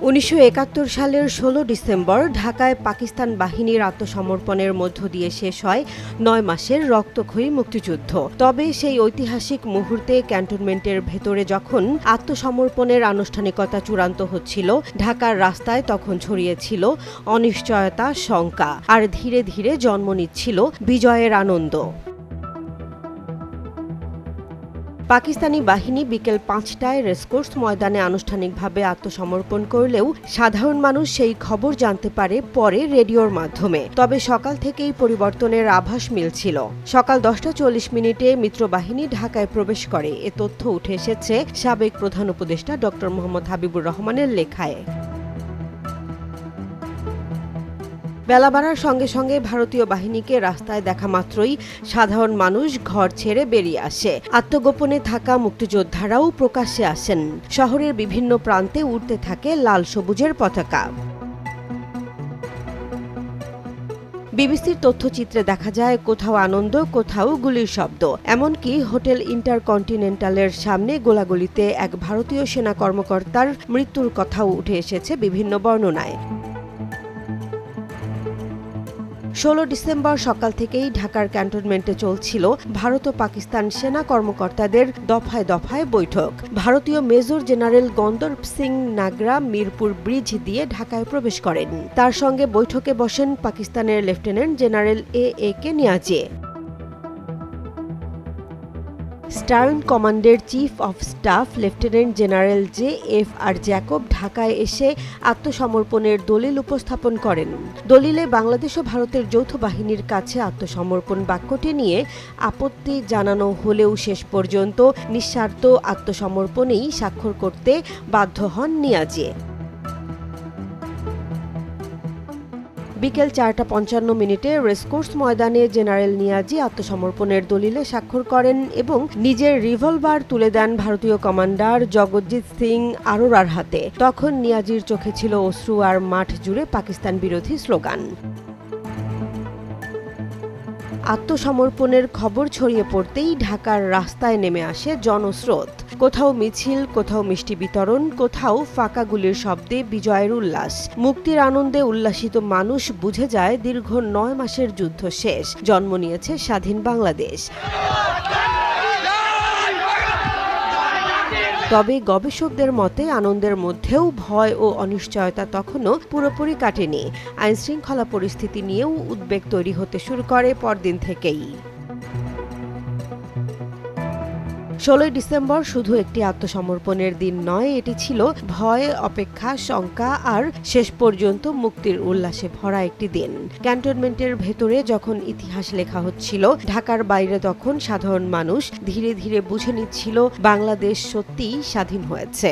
উনিশশো একাত্তর সালের ষোলো ডিসেম্বর ঢাকায় পাকিস্তান বাহিনীর আত্মসমর্পণের মধ্য দিয়ে শেষ হয় নয় মাসের রক্তক্ষয়ী মুক্তিযুদ্ধ। তবে সেই ঐতিহাসিক মুহূর্তে ক্যান্টনমেন্টের ভেতরে যখন আত্মসমর্পণের আনুষ্ঠানিকতা চূড়ান্ত হচ্ছিল, ঢাকার রাস্তায় তখন ছড়িয়েছিল অনিশ্চয়তা, শঙ্কা, আর ধীরে ধীরে জন্ম নিচ্ছিল বিজয়ের আনন্দ। পাকিস্তানি বাহিনী বিকেল পাঁচটায় রেসকোর্স ময়দানে আনুষ্ঠানিকভাবে আত্মসমর্পণ করলেও সাধারণ মানুষ সেই খবর জানতে পারে পরে রেডিওর মাধ্যমে। তবে সকাল থেকেই পরিবর্তনের আভাস মিলছিল। সকাল দশটা চল্লিশ মিনিটে মিত্রবাহিনী ঢাকায় প্রবেশ করে। এ তথ্য উঠে এসেছে সাবেক প্রধান উপদেষ্টা ডক্টর মোহাম্মদ হাবিবুর রহমানের লেখায়। বেলা বাড়ার সঙ্গে সঙ্গে ভারতীয় বাহিনীকে রাস্তায় দেখা মাত্রই সাধারণ মানুষ ঘর ছেড়ে বেরিয়ে আসে। আত্মগোপনে থাকা মুক্তিযোদ্ধারাও প্রকাশ্যে আসেন। শহরের বিভিন্ন প্রান্তে উঠতে থাকে লাল সবুজের পতাকা। বিবিসির তথ্যচিত্রে দেখা যায়, কোথাও আনন্দ, কোথাও গুলির শব্দ। এমনকি হোটেল ইন্টারকন্টিনেন্টালের সামনে গোলাগুলিতে এক ভারতীয় সেনা কর্মকর্তার মৃত্যুর কথাও উঠে এসেছে বিভিন্ন বর্ণনায়। ষোলো ডিসেম্বর সকাল থেকেই ঢাকার ক্যান্টনমেন্টে চলছিল ভারত ও পাকিস্তান সেনা কর্মকর্তাদের দফায় দফায় বৈঠক। ভারতীয় major general Gandharva Singh Nagra Mirpur bridge দিয়ে ঢাকায় প্রবেশ করেন। তার সঙ্গে বৈঠকে বসেন পাকিস্তানের lieutenant general A A K নিয়াজে। Stern কমান্ডের chief of staff, lieutenant general J F R Jacob ঢাকায় এসে আত্মসমর্পণের দলিল উপস্থাপন করেন। দলিলে বাংলাদেশ ও ভারতের যৌথ বাহিনীর কাছে আত্মসমর্পণ বাক্যটি নিয়ে আপত্তি জানানো হলেও শেষ পর্যন্ত নিঃস্বার্থ আত্মসমর্পণেই স্বাক্ষর করতে বাধ্য হন নিয়াজে। বিকেল চারটা পঞ্চান্ন মিনিটে রেসকোর্স ময়দানে জেনারেল নিয়াজি আত্মসমর্পণের দলিলে স্বাক্ষর করেন এবং নিজের রিভলভার তুলে দেন ভারতীয় কমান্ডার জগজ্জিৎ সিং আরোরার হাতে। তখন নিয়াজির চোখে ছিল অশ্রু আর মাঠ জুড়ে পাকিস্তান বিরোধী স্লোগান। আত্মসমর্পণের খবর ছড়িয়ে পড়তেই ঢাকার রাস্তায় নেমে আসে জনস্রোত। কোথাও মিছিল, কোথাও মিষ্টি বিতরণ, কোথাও ফাঁকা গুলির শব্দে বিজয়ের উল্লাস। মুক্তির আনন্দে উল্লাসিত মানুষ বুঝে যায় দীর্ঘ নয় মাসের যুদ্ধ শেষ। জন্ম নিয়েছে স্বাধীন বাংলাদেশ। তবে গবেষকদের মতে, আনন্দের মধ্যেও ভয় ও অনিশ্চয়তা তখনও পুরোপুরি কাটেনি। আইনশৃঙ্খলা পরিস্থিতি নিয়েও উদ্বেগ তৈরি হতে শুরু করে পরদিন থেকেই। ষোলোই ডিসেম্বর শুধু একটি আত্মসমর্পণের দিন নয়, এটি ছিল ভয়, অপেক্ষা, শঙ্কা আর শেষ পর্যন্ত মুক্তির উল্লাসে ভরা একটি দিন। ক্যান্টনমেন্টের ভেতরে যখন ইতিহাস লেখা হচ্ছিল, ঢাকার বাইরে তখন সাধারণ মানুষ ধীরে ধীরে বুঝে নিচ্ছিল, বাংলাদেশ সত্যিই স্বাধীন হয়েছে।